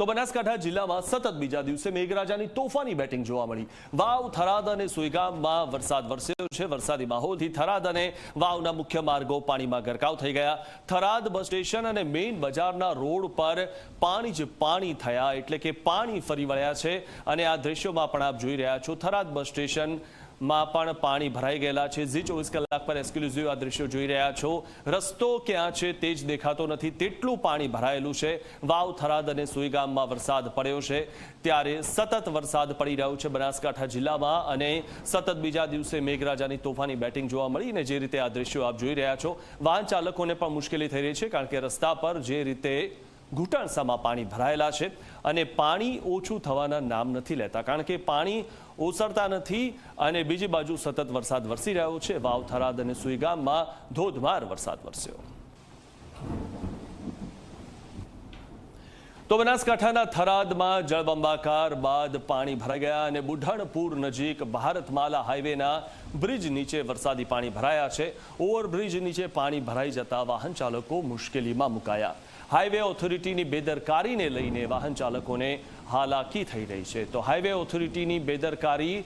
તો બનાસકાંઠા જિલ્લામાં સતત બીજા દિવસે મેઘરાજાની તોફાની બેટિંગ જોવા મળી. વાવ, થરાદ અને સુઈગામમાં વરસાદ વરસ્યો છે. વરસાદી માહોલથી થરાદ અને વાવના મુખ્ય માર્ગો પાણીમાં ગરકાવ થઈ ગયા. થરાદ બસ સ્ટેશન અને મેઇન બજારના રોડ પર પાણી જ પાણી થયા એટલે કે પાણી ફરી વળ્યા છે. અને આ દ્રશ્યોમાં પણ આપ જોઈ રહ્યા છો, થરાદ બસ સ્ટેશન માં પણ પાણી ભરાઈ ગયેલા છે. ઝી ચોવીસ કલાક પર એક્સક્લુઝિવ આ દ્રશ્યો જોઈ રહ્યા છો. રસ્તો ક્યાં છે તે જ દેખાતો નથી. તેટલું પાણી ભરાયેલું છે. વાવ, થરાદ અને સુઈગામમાં વરસાદ પડ્યો છે. ત્યારે સતત વરસાદ પડી રહ્યો છે બનાસકાંઠા જિલ્લામાં અને સતત બીજા દિવસે મેઘરાજાની તોફાની બેટિંગ જોવા મળી અને જે રીતે આ દ્રશ્યો આપ જોઈ રહ્યા છો. વાહન ચાલકોને પણ મુશ્કેલી થઈ રહી છે કારણ કે રસ્તા પર જે રીતે ઘૂંટણસામાં પાણી ભરાયેલા છે અને પાણી ઓછું થવાના નામ નથી લેતા. કારણ કે પાણી ઓસરતા નથી અને બીજી બાજુ સતત વરસાદ વરસી રહ્યો છે. વાવ થરાદ અને સુઈગામમાં ધોધમાર વરસાદ વરસ્યો. તો બનાસકાંઠાના થરાદમાં જળબંબાકાર બાદ પાણી ભરાઈ ગયા અને બુઢણપુર નજીક ભારતમાલા હાઈવેના બ્રિજ નીચે વરસાદી પાણી ભરાયા છે. ઓવરબ્રિજ નીચે પાણી ભરાઈ જતા વાહન ચાલકો મુશ્કેલીમાં મુકાયા. હાઈવે ઓથોરિટીની બેદરકારીને લઈને વાહન ચાલકોને હાલાકી થઈ રહી છે. તો હાઈવે ઓથોરિટીની બેદરકારી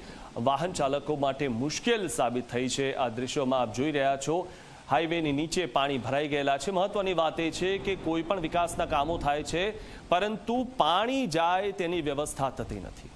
વાહન ચાલકો માટે મુશ્કેલ સાબિત થઈ છે. આ દ્રશ્યોમાં આપ જોઈ રહ્યા છો હાઈવેની નીચે પાણી ભરાઈ ગયેલા છે. મહત્વની વાત એ છે કે કોઈ પણ વિકાસના કામો થાય છે, પરંતુ પાણી જાય તેની વ્યવસ્થા થતી નથી.